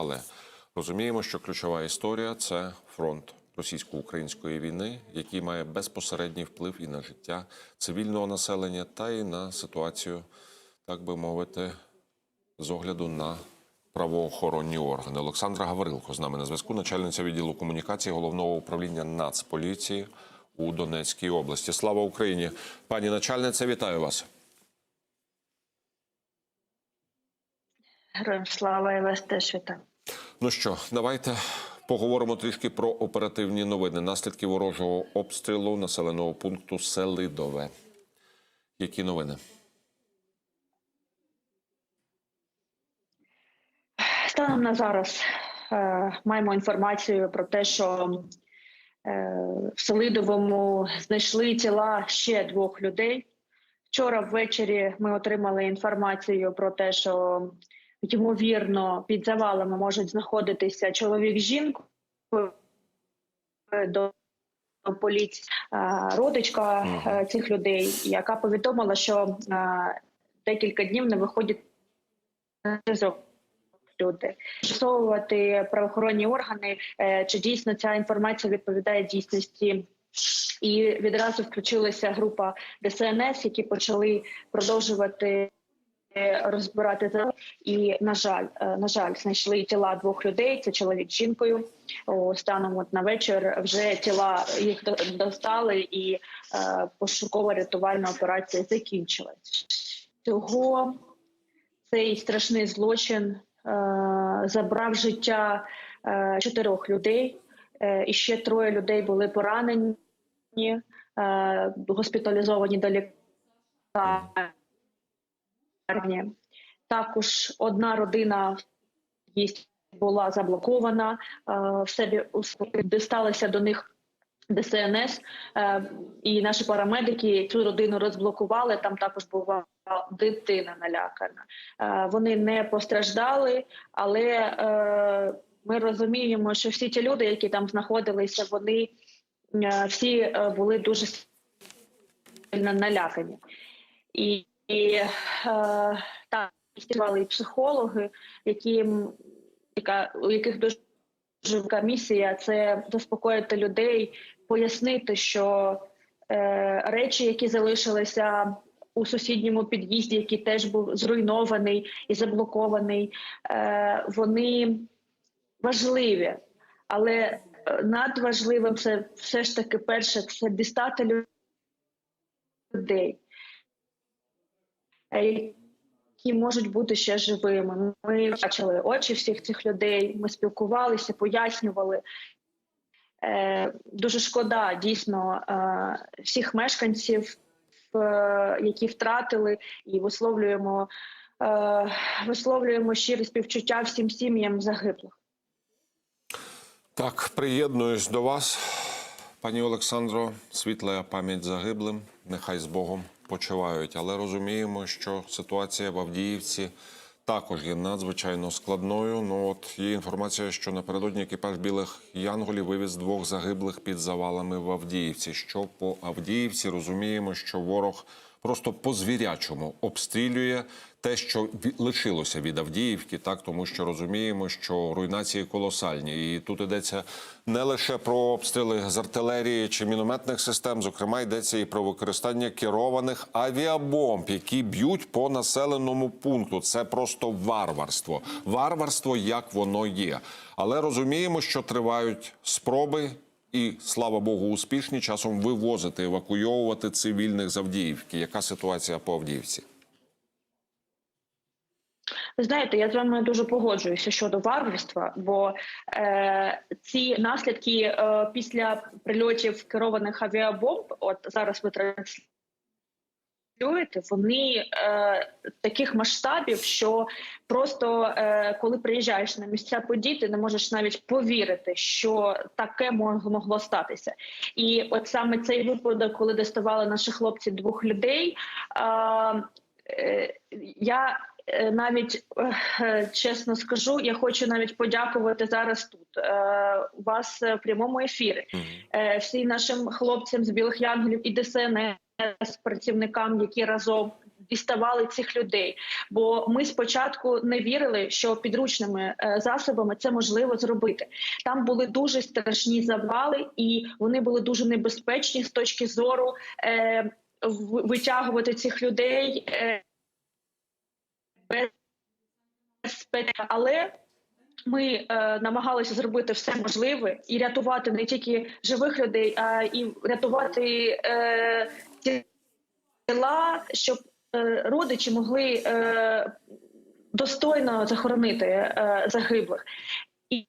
Але розуміємо, що ключова історія це фронт російсько-української війни, який має безпосередній вплив і на життя цивільного населення, та і на ситуацію, так би мовити, з огляду на правоохоронні органи. Олександра Гаврилко з нами на зв'язку, начальниця відділу комунікації головного управління Нацполіції у Донецькій області. Слава Україні! Пані начальниця, вітаю вас. Героям слава і вас теж вітаю. Ну що, давайте поговоримо трішки про оперативні новини. Наслідки ворожого обстрілу населеного пункту Селидове. Які новини? Станом на зараз е, маємо інформацію про те, що е, в Селидовому знайшли тіла ще двох людей. Вчора ввечері ми отримали інформацію про те, що ймовірно під завалами можуть знаходитися чоловік з жінкою до поліції е, родичка е, цих людей, яка повідомила, що е, декілька днів не виходять на зв'язок люди. З'ясовувати правоохоронні органи, е, чи дійсно ця інформація відповідає дійсності. І відразу включилася група ДСНС, які почали продовжувати е, розбирати завал. І на жаль, е, на жаль, знайшли тіла двох людей. Це чоловік з жінкою. Станом от на вечір вже тіла їх до- достали, і е, пошукова рятувальна операція закінчилась. Цього цей страшний злочин е, забрав життя е, чотирьох людей, е, і ще троє людей були поранені, е, госпіталізовані до лікарні. Також одна родина є, була заблокована, е, в себе дісталися до них ДСНС е, і наші парамедики цю родину розблокували. Там також була дитина налякана. Е, вони не постраждали, але ми розуміємо, що всі ті люди, які там знаходилися, вони всі були дуже сильно налякані. І, і е, працювали і психологи, які, яка, у яких дуже велика місія це заспокоїти людей, пояснити, що е, речі, які залишилися у сусідньому під'їзді, який теж був зруйнований і заблокований, е, вони важливі. Але е, надважливим це все ж таки перше це дістати людей, які можуть бути ще живими. Ми бачили очі всіх цих людей, ми спілкувалися, пояснювали. Е, дуже шкода дійсно е, всіх мешканців, е, які втратили, і висловлюємо, е, висловлюємо щире співчуття всім сім'ям загиблих. Так, приєднуюсь до вас, пані Олександро. Світла пам'ять загиблим. Нехай з Богом почувають. Але розуміємо, що ситуація в Авдіївці також є надзвичайно складною. Ну от є інформація, що напередодні екіпаж білих янголів вивіз двох загиблих під завалами в Авдіївці. Що по Авдіївці розуміємо, що ворог просто по звірячому обстрілює те, що лишилося від Авдіївки, так тому що розуміємо, що руйнації колосальні, і тут йдеться не лише про обстріли з артилерії чи мінометних систем, зокрема йдеться і про використання керованих авіабомб, які б'ють по населеному пункту. Це просто варварство. Варварство, як воно є. Але розуміємо, що тривають спроби. І слава Богу, успішні часом вивозити, евакуйовувати цивільних з. Яка ситуація по Авдіївці? Знаєте, я з вами дуже погоджуюся щодо варварства, бо е, ці наслідки е, після прильотів керованих авіабомб, от зараз ви транслюєте, вони е, таких масштабів, що просто е, коли приїжджаєш на місця подій, ти не можеш навіть повірити, що таке мог- могло статися. І от саме цей випадок, коли доставали наші хлопці двох людей. Е, е, я навіть е, чесно скажу, я хочу навіть подякувати зараз тут е, у вас е, в прямому ефірі. Е, всім нашим хлопцям з білих янголів і ДСНС, працівникам, які разом діставали цих людей. Бо ми спочатку не вірили, що підручними е, засобами це можливо зробити. Там були дуже страшні завали, і вони були дуже небезпечні з точки зору е, витягувати цих людей. Е, безпеки. але ми е, намагалися зробити все можливе і рятувати не тільки живих людей, а і рятувати е, тіла, щоб е, родичі могли е, достойно захоронити е, загиблих. І,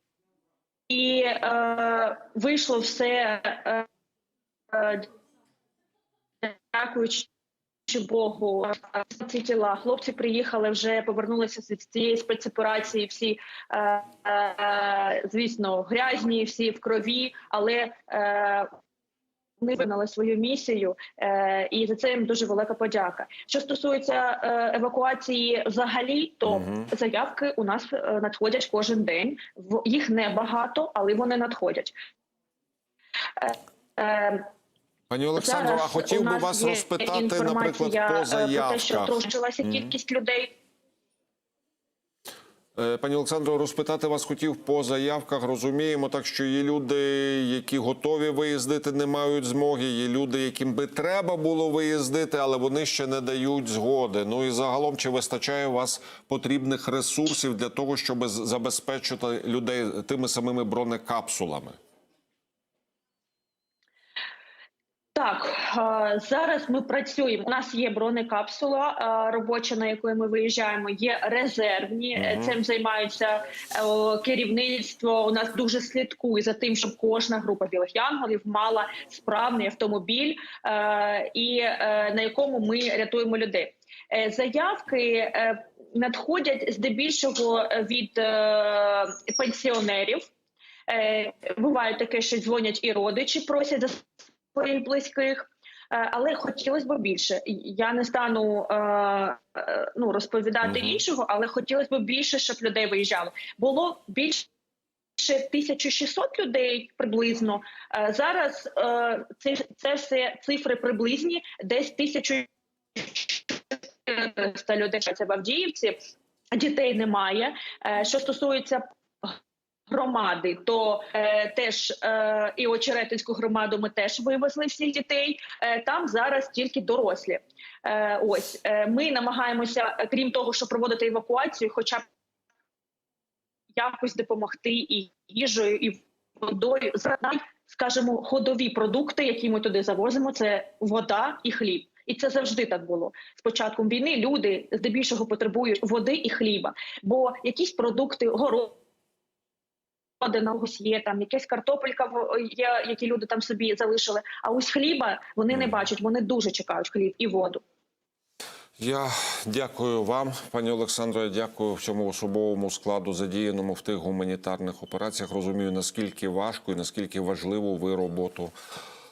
і е, вийшло все. Е, дякуючи Богу, ці тіла. Хлопці приїхали вже, повернулися з цієї спецоперації. Всі е, е, звісно грязні, всі в крові, але е, вони виконали свою місію, е, і за це їм дуже велика подяка. Що стосується е, евакуації, взагалі, то Мгм. заявки у нас е, надходять кожен день. Їх небагато, але вони надходять. Е, е, Пані Олександро, а хотів би вас розпитати, наприклад, е, по про те, що заявках. Мгм. кількість людей. Е, Пані Олександро, розпитати вас хотів по заявках. Розуміємо, так що є люди, які готові виїздити, не мають змоги. Є люди, яким би треба було виїздити, але вони ще не дають згоди. Ну і загалом, чи вистачає у вас потрібних ресурсів для того, щоб забезпечити людей тими самими бронекапсулами? Так е, зараз ми працюємо. У нас є бронекапсула е, робоча, на яку ми виїжджаємо. Є резервні. Мгм. Цим займається керівництво. У нас дуже слідкує за тим, щоб кожна група білих янголів мала справний автомобіль, і на якому ми рятуємо людей. Заявки надходять здебільшого від пенсіонерів. Буває таке, що дзвонять і родичі, просять за близьких. Е, Але хотілося б більше. Я не стану е, е, ну розповідати Мгм. іншого, але хотілося б більше, щоб людей виїжджало. Було більше 1600 людей приблизно. Е, Зараз е, це, це все цифри приблизні, десь 1400 людей. Це в Авдіївці. Дітей немає. Що стосується громади, то е, теж е, і Очеретинську громаду ми теж вивезли всіх дітей. Е, там зараз тільки дорослі. Е, ось е, ми намагаємося, крім того, що проводити евакуацію, хоча б якось допомогти і їжею, і водою. За най, скажімо, ходові продукти, які ми туди завозимо, це вода і хліб. І це завжди так було. З початком війни люди здебільшого потребують води і хліба, бо якісь продукти город на ось є там якась картопелька є, які люди там собі залишили. А ось хліба вони не бачать. Вони дуже чекають хліб і воду. Я дякую вам, пані Олександро. я Дякую всьому особовому складу, задіяному в тих гуманітарних операціях. Розумію, наскільки важко і наскільки важливу ви роботу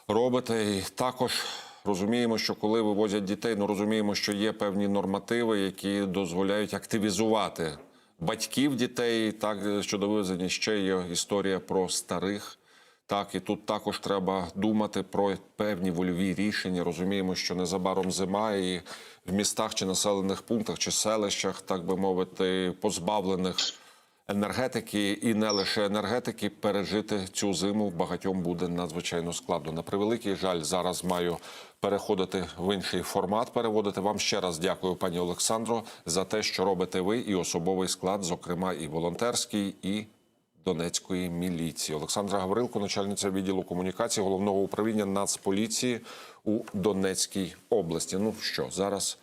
робите. І також розуміємо, що коли вивозять дітей, ну розуміємо, що є певні нормативи, які дозволяють активізувати батьків дітей. Так щодо вивезення ще є історія про старих. Так, і тут також треба думати про певні вольові рішення. Розуміємо, що незабаром зима, і в містах чи населених пунктах чи селищах, так би мовити, позбавлених енергетики і не лише енергетики, пережити цю зиму багатьом буде надзвичайно складно. На превеликий жаль, зараз маю переходити в інший формат. Переводити вам ще раз дякую, пані Олександро, за те, що робите ви і особовий склад, зокрема і волонтерський, і Донецької міліції. Олександра Гаврилко, начальниця відділу комунікації головного управління Нацполіції у Донецькій області. Ну що зараз